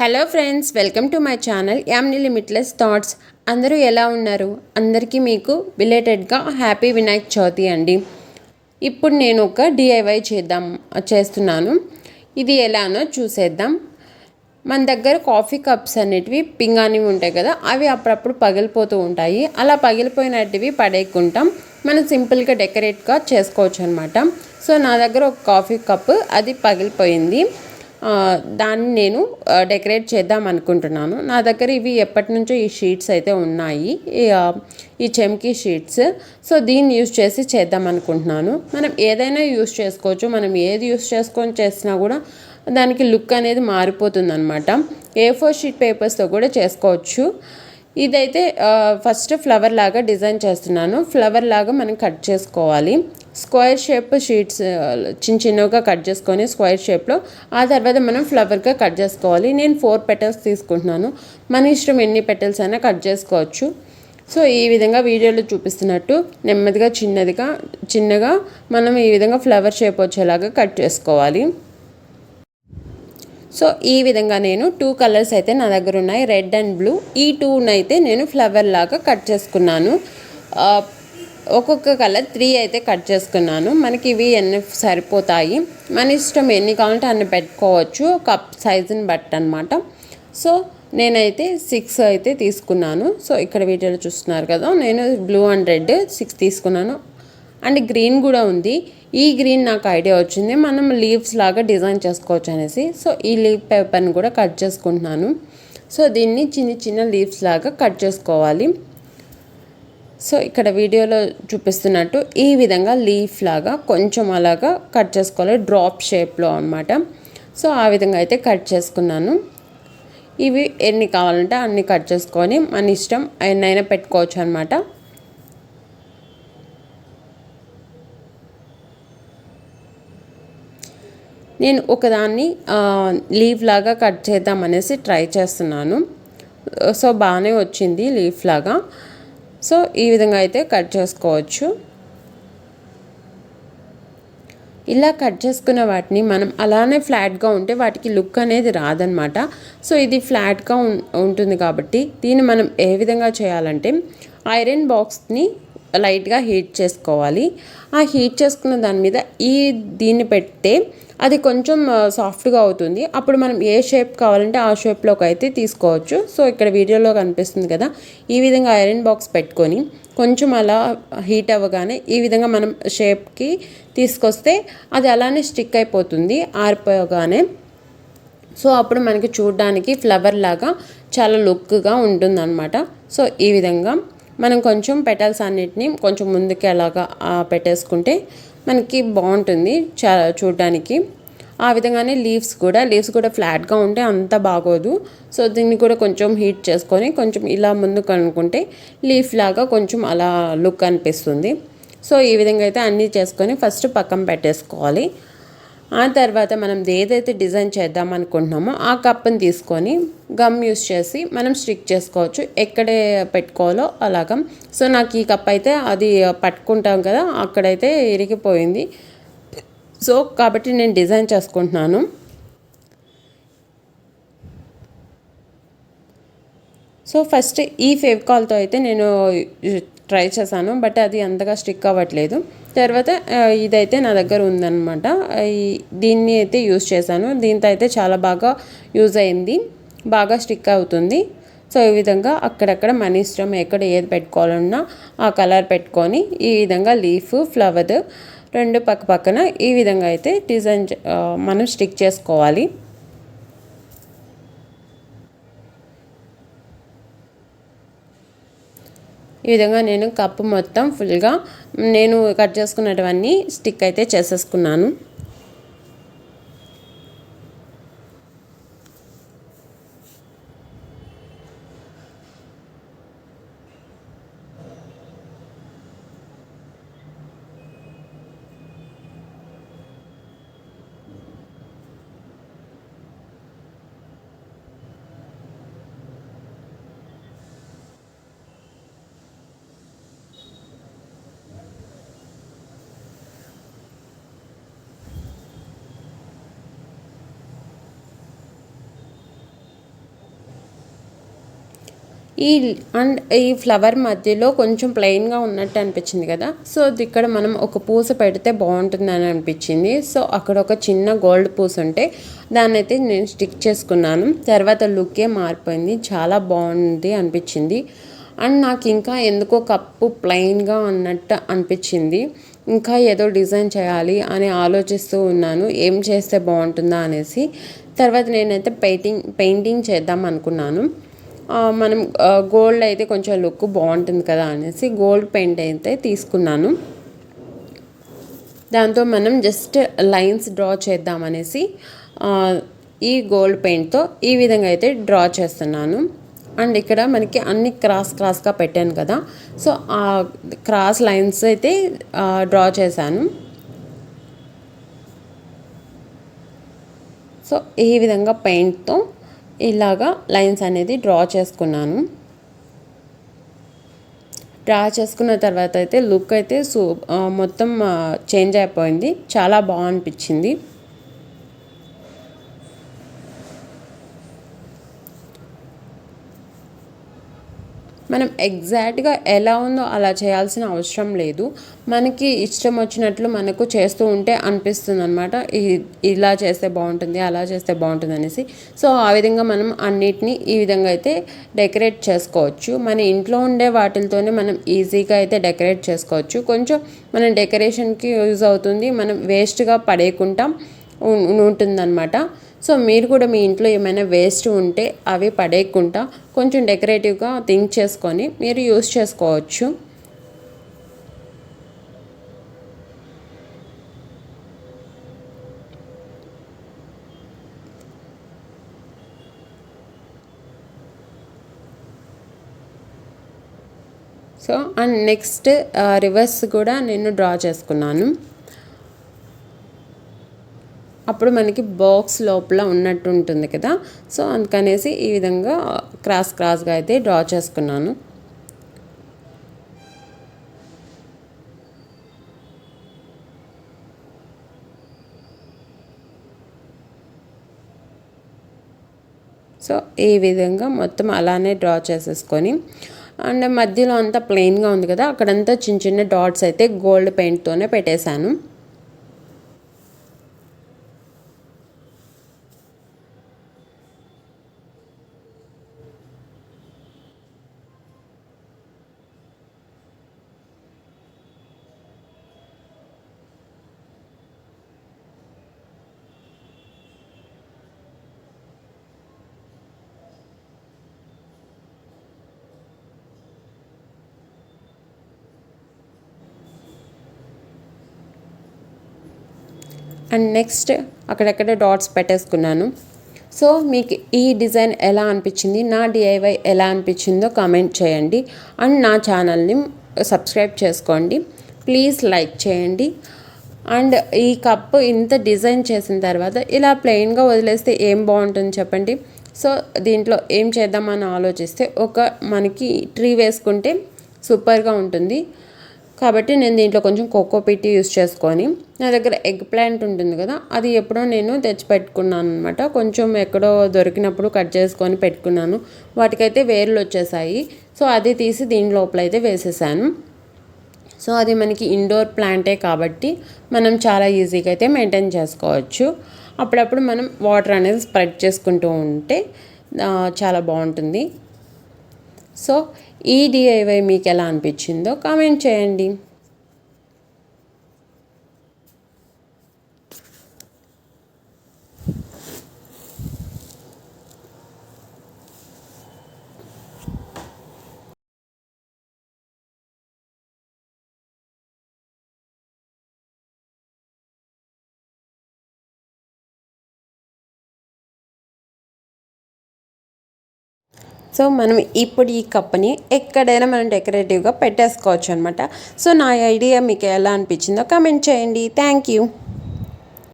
Hello friends welcome to my channel Yamini limitless thoughts. అందరూ ఎలా ఉన్నారు? అందరికీ మీకు బిలేటెడ్గా హ్యాపీ వినాయక్ చవితి అండి. ఇప్పుడు నేను ఒక డిఐవై చేద్దాం చేస్తున్నాను. ఇది ఎలానో చూసేద్దాం. మన దగ్గర కాఫీ కప్స్ అనేటివి పింగానివి ఉంటాయి కదా అవి అప్పుడప్పుడు పగిలిపోతూ ఉంటాయి. అలా పగిలిపోయినటివి పడేయకుంటాం. మనం సింపుల్గా డెకరేట్గా చేసుకోవచ్చు అనమాట సో నా దగ్గర ఒక కాఫీ కప్ అది పగిలిపోయింది. దాన్ని నేను డెకరేట్ చేద్దాం అనుకుంటున్నాను. నా దగ్గర ఇవి ఎప్పటి నుంచో ఈ షీట్స్ అయితే ఉన్నాయి. ఈ, చెమ్కీ షీట్స్. సో దీన్ని యూస్ చేసి చేద్దాం అనుకుంటున్నాను. మనం ఏదైనా యూస్ చేసుకోవచ్చు. మనం ఏది యూస్ చేసుకొని చేసినా కూడా దానికి లుక్ అనేది మారిపోతుంది అనమాట ఏ ఫోర్ షీట్ పేపర్స్తో కూడా చేసుకోవచ్చు. ఇదైతే ఫస్ట్ ఫ్లవర్ లాగా డిజైన్ చేస్తున్నాను. ఫ్లవర్ లాగా మనం కట్ చేసుకోవాలి. స్క్వేర్ షేప్ షీట్స్ చిన్న చిన్నగా కట్ చేసుకొని స్క్వేర్ షేప్లో ఆ తర్వాత మనం ఫ్లవర్గా కట్ చేసుకోవాలి. నేను ఫోర్ పెటల్స్ తీసుకుంటున్నాను. మన ఇష్టం ఎన్ని పెటల్స్ అయినా కట్ చేసుకోవచ్చు. సో ఈ విధంగా వీడియోలో చూపిస్తున్నట్టు నెమ్మదిగా చిన్నదిగా చిన్నగా మనం ఈ విధంగా ఫ్లవర్ షేప్ వచ్చేలాగా కట్ చేసుకోవాలి. సో ఈ విధంగా నేను టూ కలర్స్ అయితే నా దగ్గర ఉన్నాయి. Red and blue. ఈ టూనైతే నేను ఫ్లవర్ లాగా కట్ చేసుకున్నాను. ఒక్కొక్క కలర్ త్రీ అయితే కట్ చేసుకున్నాను. మనకి ఇవి ఎన్ని సరిపోతాయి? మన ఇష్టం ఎన్ని కావాలంటే అన్ని పెట్టుకోవచ్చు. కప్ సైజుని బట్టి అనమాట సో నేనైతే సిక్స్ అయితే తీసుకున్నాను. సో ఇక్కడ వీడియోలో చూస్తున్నారు కదా నేను బ్లూ అండ్ రెడ్ సిక్స్ తీసుకున్నాను. అండ్ గ్రీన్ కూడా ఉంది. ఈ గ్రీన్ నాకు ఐడియా వచ్చింది. మనం లీవ్స్ లాగా డిజైన్ చేసుకోవచ్చు అనేసి. సో ఈ లీవ్ పేపర్ని కూడా కట్ చేసుకుంటున్నాను. సో దీన్ని చిన్న చిన్న లీవ్స్ లాగా కట్ చేసుకోవాలి. సో ఇక్కడ వీడియోలో చూపిస్తున్నట్టు ఈ విధంగా లీఫ్ లాగా కొంచెం అలాగా కట్ చేసుకోవాలి డ్రాప్ షేప్లో అనమాట సో ఆ విధంగా అయితే కట్ చేసుకున్నాను. ఇవి ఎన్ని కావాలంటే అన్ని కట్ చేసుకొని మన ఇష్టం ఎన్నైనా పెట్టుకోవచ్చు అనమాట నేను ఒకదాన్ని లీవ్ లాగా కట్ చేద్దామనేసి ట్రై చేస్తున్నాను. సో బాగానే వచ్చింది లీఫ్ లాగా. సో ఈ విధంగా అయితే కట్ చేసుకోవచ్చు. ఇలా కట్ చేసుకున్న వాటిని మనం అలానే ఫ్లాట్గా ఉంటే వాటికి లుక్ అనేది రాదనమాట సో ఇది ఫ్లాట్గా ఉం- ఉంటుంది కాబట్టి దీన్ని మనం ఏ విధంగా చేయాలంటే ఐరన్ బాక్స్ని లైట్గా హీట్ చేసుకోవాలి. ఆ హీట్ చేసుకున్న దాని మీద ఈ దీన్ని పెడితే అది కొంచెం సాఫ్ట్గా అవుతుంది. అప్పుడు మనం ఏ షేప్ కావాలంటే ఆ షేప్లోకి అయితే తీసుకోవచ్చు. సో ఇక్కడ వీడియోలో కనిపిస్తుంది కదా ఈ విధంగా ఐరన్ బాక్స్ పెట్టుకొని కొంచెం అలా హీట్ అవ్వగానే ఈ విధంగా మనం షేప్కి తీసుకొస్తే అది అలానే స్టిక్ అయిపోతుంది ఆరిపోగానే. సో అప్పుడు మనకి చూడడానికి ఫ్లవర్ లాగా చాలా లుక్గా ఉంటుందన్నమాట. సో ఈ విధంగా మనం కొంచెం పెటల్స్ అన్నిటిని కొంచెం ముందుకి అలాగా పెట్టేసుకుంటే మనకి బాగుంటుంది చాలా చూడడానికి. ఆ విధంగానే లీవ్స్ కూడా లీవ్స్ కూడా ఫ్లాట్గా ఉంటే అంత బాగోదు. సో దీన్ని కూడా కొంచెం హీట్ చేసుకొని కొంచెం ఇలా ముందుకు అనుకుంటే లీఫ్ లాగా కొంచెం అలా లుక్ అనిపిస్తుంది. సో ఈ విధంగా అయితే అన్నీ చేసుకొని ఫస్ట్ పక్కన పెట్టేసుకోవాలి. ఆ తర్వాత మనం ఏదైతే డిజైన్ చేద్దాం అనుకుంటున్నామో ఆ కప్ని తీసుకొని గమ్ యూస్ చేసి మనం స్టిక్ చేసుకోవచ్చు. ఎక్కడే పెట్టుకోవాలో అలాగా. సో నాకు ఈ కప్ అయితే అది పట్టుకుంటాం కదా అక్కడైతే ఇరిగిపోయింది. సో కాబట్టి నేను డిజైన్ చేసుకుంటున్నాను. సో ఫస్ట్ ఈ ఫెవికాల్తో అయితే నేను ట్రై చేశాను బట్ అది అంతగా స్టిక్ అవ్వట్లేదు. తర్వాత ఇదైతే నా దగ్గర ఉందన్నమాట. ఈ- దీన్ని అయితే యూస్ చేశాను. దీంతో అయితే చాలా బాగా యూజ్ అయింది. బాగా స్టిక్ అవుతుంది. సో ఈ విధంగా అక్కడక్కడ మన ఇష్టం ఎక్కడ ఏది పెట్టుకోవాలన్నా ఆ కలర్ పెట్టుకొని ఈ విధంగా లీఫ్ ఫ్లవర్ రెండు పక్క పక్కన ఈ విధంగా అయితే డిజైన్ మనం స్టిక్ చేసుకోవాలి. ఈ విధంగా నేను కప్పు మొత్తం ఫుల్గా నేను కట్ చేసుకున్నటువన్నీ స్టిక్ అయితే చేసేసుకున్నాను. ఈ అండ్ ఈ ఫ్లవర్ మధ్యలో కొంచెం ప్లెయిన్గా ఉన్నట్టు అనిపించింది కదా. సో అది ఇక్కడ మనం ఒక పూస పెడితే బాగుంటుంది అని అనిపించింది. సో అక్కడ ఒక చిన్న గోల్డ్ పూస ఉంటే దాన్ని అయితే నేను స్టిక్ చేసుకున్నాను. తర్వాత లుక్కే మారిపోయింది. చాలా బాగుంది అనిపించింది. అండ్ నాకు ఇంకా ఎందుకో కప్పు ప్లెయిన్గా ఉన్నట్టు అనిపించింది. ఇంకా ఏదో డిజైన్ చేయాలి అని ఆలోచిస్తూ ఉన్నాను. ఏం చేస్తే బాగుంటుందా అనేసి. తర్వాత నేనైతే పెయింటింగ్ పెయింటింగ్ చేద్దాం అనుకున్నాను. మనం గోల్డ్ అయితే కొంచెం లుక్ బాగుంటుంది కదా అనేసి గోల్డ్ పెయింట్ అయితే తీసుకున్నాను. దాంతో మనం జస్ట్ లైన్స్ డ్రా చేద్దామనేసి ఈ గోల్డ్ పెయింట్తో ఈ విధంగా అయితే డ్రా చేస్తున్నాను. అండ్ ఇక్కడ మనకి అన్ని క్రాస్ క్రాస్గా పెట్టాను కదా. సో ఆ క్రాస్ లైన్స్ అయితే డ్రా చేశాను. సో ఈ విధంగా పెయింట్తో ఇలాగా లైన్స్ అనేది డ్రా చేసుకున్నాను. డ్రా చేసుకున్న తర్వాత అయితే లుక్ అయితే సూ మొత్తం చేంజ్ అయిపోయింది. చాలా బాగా అనిపించింది. మనం ఎగ్జాక్ట్గా ఎలా ఉందో అలా చేయాల్సిన అవసరం లేదు. మనకి ఇష్టం వచ్చినట్లు మనకు చేస్తూ ఉంటే అనిపిస్తుంది అనమాట ఇలా చేస్తే బాగుంటుంది అలా చేస్తే బాగుంటుంది అనేసి. సో ఆ విధంగా మనం అన్నిటినీ ఈ విధంగా అయితే డెకరేట్ చేసుకోవచ్చు. మన ఇంట్లో ఉండే వాటితోనే మనం ఈజీగా అయితే డెకరేట్ చేసుకోవచ్చు. కొంచెం మనం డెకరేషన్కి యూజ్ అవుతుంది. మనం వేస్ట్గా పడేయకుండా ఉంటుందన్నమాట. సో మీరు కూడా మీ ఇంట్లో ఏమైనా వేస్ట్ ఉంటే అవి పడేయకుండా కొంచెం డెకరేటివ్గా థింక్ చేసుకొని మీరు యూస్ చేసుకోవచ్చు. సో అండ్ నెక్స్ట్ రివర్స్ కూడా నేను డ్రా చేసుకున్నాను. అప్పుడు మనకి బాక్స్ లోపల ఉన్నట్టు ఉంటుంది కదా. సో అందుకనేసి ఈ విధంగా క్రాస్ క్రాస్గా అయితే డ్రా చేసుకున్నాను. సో ఈ విధంగా మొత్తం అలానే డ్రా చేసేసుకొని అండ్ మధ్యలో అంతా ప్లెయిన్గా ఉంది కదా. అక్కడంతా చిన్న చిన్న డాట్స్ అయితే గోల్డ్ పెయింట్తోనే పెట్టేశాను. అండ్ నెక్స్ట్ అక్కడక్కడ డాట్స్ పెట్టేసుకున్నాను. సో మీకు ఈ డిజైన్ ఎలా అనిపించింది? నా డిఐవై ఎలా అనిపించిందో కామెంట్ చేయండి. అండ్ నా ఛానల్ని సబ్స్క్రైబ్ చేసుకోండి. ప్లీజ్ లైక్ చేయండి. అండ్ ఈ కప్ ఇంత డిజైన్ చేసిన తర్వాత ఇలా ప్లెయిన్గా వదిలేస్తే ఏం బాగుంటుంది చెప్పండి? సో దీంట్లో ఏం చేద్దామని ఆలోచిస్తే ఒక మనకి ట్రీ వేసుకుంటే సూపర్గా ఉంటుంది. కాబట్టి నేను దీంట్లో కొంచెం కోకో పిట్టి యూస్ చేసుకొని నా దగ్గర ఎగ్ ప్లాంట్ ఉంటుంది కదా అది ఎప్పుడో నేను తెచ్చి పెట్టుకున్నాను అనమాట కొంచెం ఎక్కడో దొరికినప్పుడు కట్ చేసుకొని పెట్టుకున్నాను. వాటికైతే వేర్లు వచ్చేసాయి. సో అది తీసి దీని లోపల అయితే వేసేసాను. సో అది మనకి ఇండోర్ ప్లాంటే కాబట్టి మనం చాలా ఈజీగా అయితే మెయింటైన్ చేసుకోవచ్చు. అప్పుడప్పుడు మనం వాటర్ అనేది స్ప్రెడ్ చేసుకుంటూ ఉంటే చాలా బాగుంటుంది. సో ఈ డిఐవై మీకు ఎలా అనిపించిందో కామెంట్ చేయండి. సో మనం ఇప్పుడు ఈ కప్ని ఎక్కడైనా మనం డెకరేటివ్గా పెట్టేసుకోవచ్చు అనమాట సో నా ఐడియా మీకు ఎలా అనిపించిందో కమెంట్ చేయండి. Thank you